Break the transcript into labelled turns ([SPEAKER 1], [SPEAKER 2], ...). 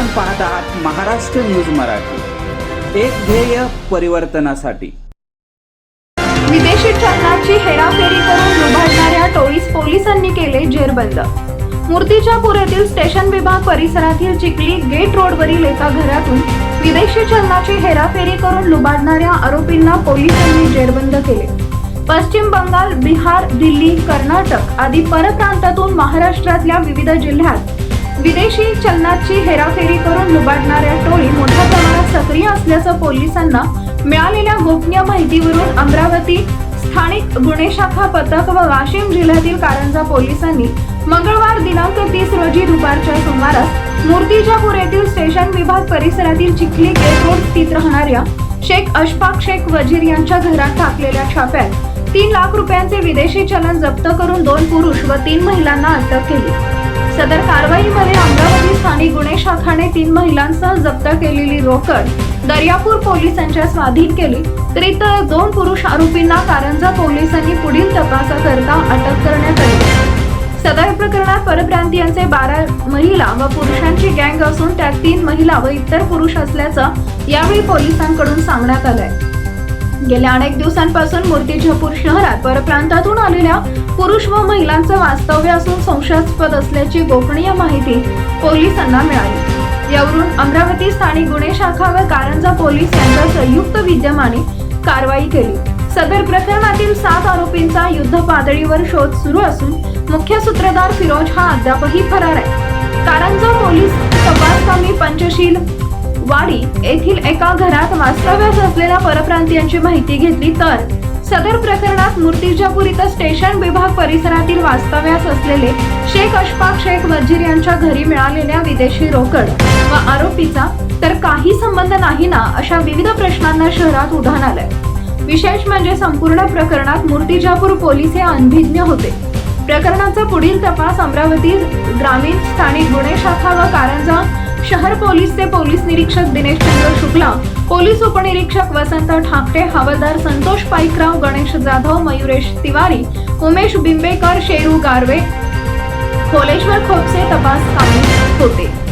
[SPEAKER 1] आपण पाहत आहात महाराष्ट्र न्यूज मराठी. एक ध्येय परिवर्तनासाठी.
[SPEAKER 2] विदेशी चलनाची हेराफेरी करून लुबाडणाऱ्या टोळीस पोलिसांनी केले जेरबंद. मूर्तिजापूर येथील स्टेशन विभाग परिसरातील चिखली गेट रोडवरील एका घरातून विदेशी चलनाची हेराफेरी करून लुबाडणाऱ्या आरोपींना पोलिसांनी जेरबंद केले. पश्चिम बंगाल बिहार दिल्ली कर्नाटक आदी परप्रांतातून महाराष्ट्रातल्या विविध जिल्ह्यात विदेशी चलनाची हेराफेरी करून लुबाडणाऱ्या टोळी मोठ्या प्रमाणात सक्रिय असल्याचं पोलिसांना मिळालेल्या गोपनीय माहितीवरून अमरावती स्थानिक गुन्हे शाखा पथक व वाशिम जिल्ह्यातील कारंजा पोलिसांनी मंगळवार दिनांक तीस रोजी दुपारच्या सुमारास मूर्तिजापूर येथील स्टेशन विभाग परिसरातील चिखली गेट रोड स्थित राहणाऱ्या शेख अशफाक शेख वजीर यांच्या घरात टाकलेल्या छाप्यात तीन लाख रुपयांचे विदेशी चलन जप्त करून दोन पुरुष व तीन महिलांना अटक केली. सदर कारवाईमध्ये अमरावती स्थानिक गुन्हे शाखाने तीन महिलांसह जप्त केलेली रोकड दर्यापूर पोलिसांच्या स्वाधीन केली तर इतर दोन पुरुष आरोपींना कारंजा पोलिसांनी पुढील तपासाकरता अटक करण्यात आली. सदर प्रकरणात परप्रांतीयांचे बारा महिला व पुरुषांची गँग असून त्यात तीन महिला व इतर पुरुष असल्याचं यावेळी पोलिसांकडून सांगण्यात आलंय. गेल्या अनेक दिवसांपासून मूर्तिजापूर शहरात परप्रांतातून आलेल्या पुरुष व महिलांचं वास्तव्य असून संशयास्पद असल्याची गोपनीय माहिती पोलिसांना मिळाली. यावरून अमरावती स्थानिक गुन्हे शाखा व कारंजा पोलीस यांच्या संयुक्त विद्यमाने कारवाई केली. सदर प्रकरणातील सात आरोपींचा युद्ध पातळीवर शोध सुरू असून मुख्य सूत्रधार फिरोज हा अद्यापही फरार आहे. कारंजा पोलीस तपास कमी पंचशील वाडी येथील एका घरात वास्तव्यास असलेल्या परप्रांतीयांची माहिती घेतली तर सदर प्रकरणात मूर्तिजापूर इथं स्टेशन विभाग परिसरातील वास्तव्यास असलेले शेख अशफाक शेख वजीर यांच्या घरी मिळालेल्या विदेशी रोकड व आरोपीचा तर काही संबंध नाही ना अशा विविध प्रश्नांना शहरात उधाण आलंय. विशेष म्हणजे संपूर्ण प्रकरणात मूर्तिजापूर पोलीस हे अनभिज्ञ होते. प्रकरणाचा पुढील तपास अमरावती ग्रामीण स्थानिक गुन्हे शाखा व कारंजा शहर पोलीसचे पोलीस निरीक्षक दिनेश चंद्र शुक्ला पोलीस उपनिरीक्षक वसंत ठाकरे हवालदार संतोष पाईकराव गणेश जाधव मयुरेश तिवारी उमेश बिंबेकर शेरू गारवे खोलेश्वर खोपसे तपास कामी होते.